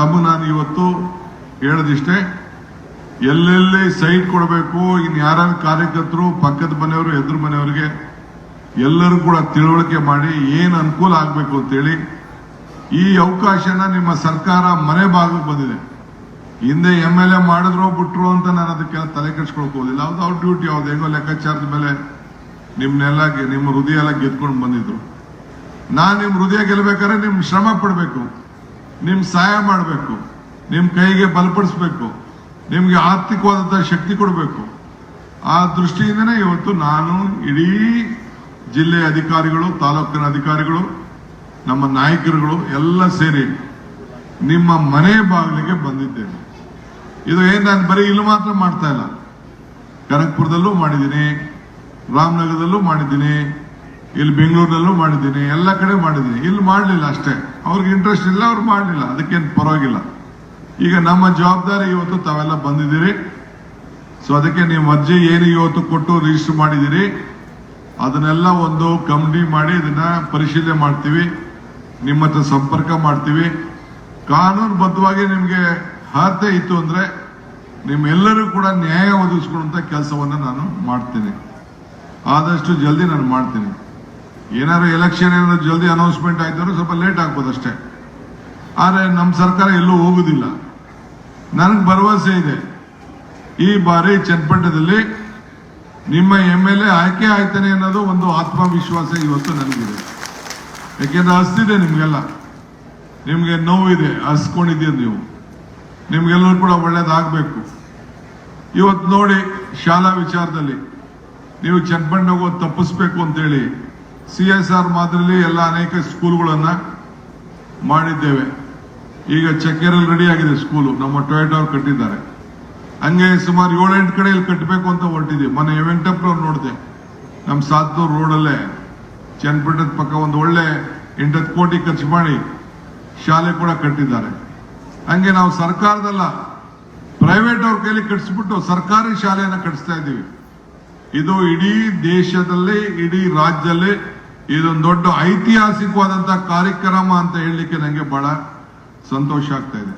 ತಮ್ಮ ನಾನು ಇವತ್ತು ಹೇಳದಿಷ್ಟೇ, ಎಲ್ಲೆಲ್ಲಿ ಸೈಟ್ ಕೊಡಬೇಕು, ಇನ್ ಯಾರು ಕಾರ್ಯಕರ್ತರು, ಪಕ್ಕದ ಮನೆಯವರು, ಎದುರು ಮನೆಯವರಿಗೆ, ಎಲ್ಲರೂ ಕೂಡ ತಿಳುವಳಿಕೆ ಮಾಡಿ ಏನು ಅನುಕೂಲ ಆಗ್ಬೇಕು ಅಂತೇಳಿ ಈ ಅವಕಾಶನ ನಿಮ್ಮ ಸರ್ಕಾರ ಮನೆ ಭಾಗಕ್ಕೆ ಬಂದಿದೆ. ಹಿಂದೆ ಎಂ ಎಲ್ ಎ ಮಾಡಿದ್ರು, ಬಿಟ್ರು ಅಂತ ನಾನು ಅದಕ್ಕೆಲ್ಲ ತಲೆ ಕೆಡ್ಸ್ಕೊಳಕ್ ಹೋದಿಲ್ಲ ಅವ್ದು ಅವ್ರ ಡ್ಯೂಟಿ ಅವ್ದು ಹೆಂಗೋ ಲೆಕ್ಕಾಚಾರದ ಮೇಲೆ ನಿಮ್ಮನ್ನೆಲ್ಲ ನಿಮ್ಮ ಹೃದಯ ಎಲ್ಲ ಗೆದ್ಕೊಂಡು ಬಂದಿದ್ರು. ನಾನು ನಿಮ್ಮ ಹೃದಯ ಗೆಲ್ಲಬೇಕಾದ್ರೆ ನಿಮ್ಮ ಶ್ರಮ ಪಡ್ಬೇಕು. ನಿಮ್ ಸಹಾಯ ಮಾಡಬೇಕು, ನಿಮ್ ಕೈಗೆ ಬಲಪಡಿಸಬೇಕು, ನಿಮ್ಗೆ ಆರ್ಥಿಕವಾದಂತಹ ಶಕ್ತಿ ಕೊಡಬೇಕು. ಆ ದೃಷ್ಟಿಯಿಂದನೇ ಇವತ್ತು ನಾನು ಇಡೀ ಜಿಲ್ಲೆಯ ಅಧಿಕಾರಿಗಳು, ತಾಲೂಕಿನ ಅಧಿಕಾರಿಗಳು, ನಮ್ಮ ನಾಯಕರುಗಳು ಎಲ್ಲ ಸೇರಿ ನಿಮ್ಮ ಮನೆ ಬಾಗಿಲಿಗೆ ಬಂದಿದ್ದೇನೆ. ಇದು ಏನ್ ನಾನು ಬರೀ ಇಲ್ಲಿ ಮಾತ್ರ ಮಾಡ್ತಾ ಇಲ್ಲ. ಕನಕಪುರದಲ್ಲೂ ಮಾಡಿದ್ದೀನಿ, ರಾಮನಗರದಲ್ಲೂ ಮಾಡಿದ್ದೀನಿ ಇಲ್ಲಿ ಬೆಂಗಳೂರಿನಲ್ಲೂ ಮಾಡಿದ್ದೀನಿ, ಎಲ್ಲ ಕಡೆ ಮಾಡಿದ್ದೀನಿ. ಇಲ್ಲಿ ಮಾಡಲಿಲ್ಲ ಅಷ್ಟೇ. ಅವ್ರಿಗೆ ಇಂಟ್ರೆಸ್ಟ್ ಇಲ್ಲ, ಅವ್ರು ಮಾಡಲಿಲ್ಲ. ಅದಕ್ಕೇನು ಪರವಾಗಿಲ್ಲ. ಈಗ ನಮ್ಮ ಜವಾಬ್ದಾರಿ ಇವತ್ತು ತಾವೆಲ್ಲ ಬಂದಿದ್ದೀರಿ. ಸೊ ಅದಕ್ಕೆ ನೀವು ಅರ್ಜಿ ಏನು ಇವತ್ತು ಕೊಟ್ಟು ರಿಜಿಸ್ಟರ್ ಮಾಡಿದ್ದೀರಿ, ಅದನ್ನೆಲ್ಲ ಒಂದು ಕಮಿಟಿ ಮಾಡಿ ಇದನ್ನ ಪರಿಶೀಲನೆ ಮಾಡ್ತೀವಿ, ನಿಮ್ಮ ಹತ್ರ ಸಂಪರ್ಕ ಮಾಡ್ತೀವಿ. ಕಾನೂನುಬದ್ಧವಾಗಿ ನಿಮಗೆ ಅರ್ಹತೆ ಇತ್ತು ಅಂದ್ರೆ ನಿಮ್ಮೆಲ್ಲರೂ ಕೂಡ ನ್ಯಾಯ ಒದಗಿಸ್ಕೊಳ್ಳುವಂತ ಕೆಲಸವನ್ನು ನಾನು ಮಾಡ್ತೀನಿ. ಆದಷ್ಟು ಜಲ್ದಿ ನಾನು ಮಾಡ್ತೀನಿ. ಏನಾದ್ರು ಎಲೆಕ್ಷನ್ ಏನಾದ್ರು ಜಲ್ದಿ ಅನೌನ್ಸ್ಮೆಂಟ್ ಆಯ್ತಾರೋ ಸ್ವಲ್ಪ ಲೇಟ್ ಆಗ್ಬೋದು ಅಷ್ಟೇ ಆದರೆ ನಮ್ಮ ಸರ್ಕಾರ ಎಲ್ಲೂ ಹೋಗುದಿಲ್ಲ. ನನಗೆ ಭರವಸೆ ಇದೆ. ಈ ಬಾರಿ ಚನ್ನಪಟ್ಟಣದಲ್ಲಿ ನಿಮ್ಮ ಎಂ ಎಲ್ ಎ ಆಯ್ಕೆ ಆಯ್ತಾನೆ ಅನ್ನೋದು ಒಂದು ಆತ್ಮವಿಶ್ವಾಸ ಇವತ್ತು ನನಗಿದೆ. ಯಾಕೆಂದ್ರೆ ಹಸ್ತಿದೆ ನಿಮಗೆಲ್ಲ. ನಿಮಗೆ ನೋವಿದೆ, ಹಸ್ಕೊಂಡಿದ್ದೀರಿ ನೀವು. ನಿಮ್ಗೆಲ್ಲರೂ ಕೂಡ ಒಳ್ಳೇದಾಗಬೇಕು. ಇವತ್ತು ನೋಡಿ ಶಾಲಾ ವಿಚಾರದಲ್ಲಿ ನೀವು ಚನ್ನಪಣ್ಣ ಹೋಗೋದು ತಪ್ಪಿಸ್ಬೇಕು ಅಂತೇಳಿ ಸಿ ಎಸ್ ಆರ್ ಮಾದರಿಲಿ ಎಲ್ಲ ಅನೇಕ ಸ್ಕೂಲ್ಗಳನ್ನ ಮಾಡಿದ್ದೇವೆ. ಈಗ ಚಕ್ಕೇರಲ್ಲಿ ರೆಡಿ ಆಗಿದೆ ಸ್ಕೂಲು. ನಮ್ಮ ಟೊಯೋಟಾ ಅವ್ರು ಕಟ್ಟಿದ್ದಾರೆ. ಹಂಗೆ ಸುಮಾರು ಏಳೆಂಟು ಕಡೆ ಇಲ್ಲಿ ಕಟ್ಟಬೇಕು ಅಂತ ಹೊರಟಿದ್ದೀವಿ ಮೊನ್ನೆ ವೆಂಕಟಪ್ಪನವ್ರು ನೋಡಿದೆ. ನಮ್ಮ ಸಾತ್ತೂರು ರೋಡಲ್ಲೇ ಚನ್ನಪಟ್ಟಣದ ಪಕ್ಕ ಒಂದು ಒಳ್ಳೆ ಎಂಟತ್ತು ಕೋಟಿ ಖರ್ಚು ಮಾಡಿ ಶಾಲೆ ಕೂಡ ಕಟ್ಟಿದ್ದಾರೆ. ಹಂಗೆ ನಾವು ಸರ್ಕಾರದಲ್ಲ ಪ್ರೈವೇಟ್ ಅವ್ರ ಕೈಲಿ ಕಟ್ಟಿಸ್ಬಿಟ್ಟು ಸರ್ಕಾರಿ ಶಾಲೆಯನ್ನು ಕಟ್ಟಿಸ್ತಾ ಇದ್ದೀವಿ. ಇದು ಇಡೀ ದೇಶದಲ್ಲಿ, ಇಡೀ ರಾಜ್ಯದಲ್ಲಿ ಇದೊಂದು ದೊಡ್ಡ ಐತಿಹಾಸಿಕವಾದಂತಹ ಕಾರ್ಯಕ್ರಮ ಅಂತ ಹೇಳಲಿಕ್ಕೆ ನನಗೆ ಬಹಳ ಸಂತೋಷ ಆಗ್ತಾ ಇದೆ.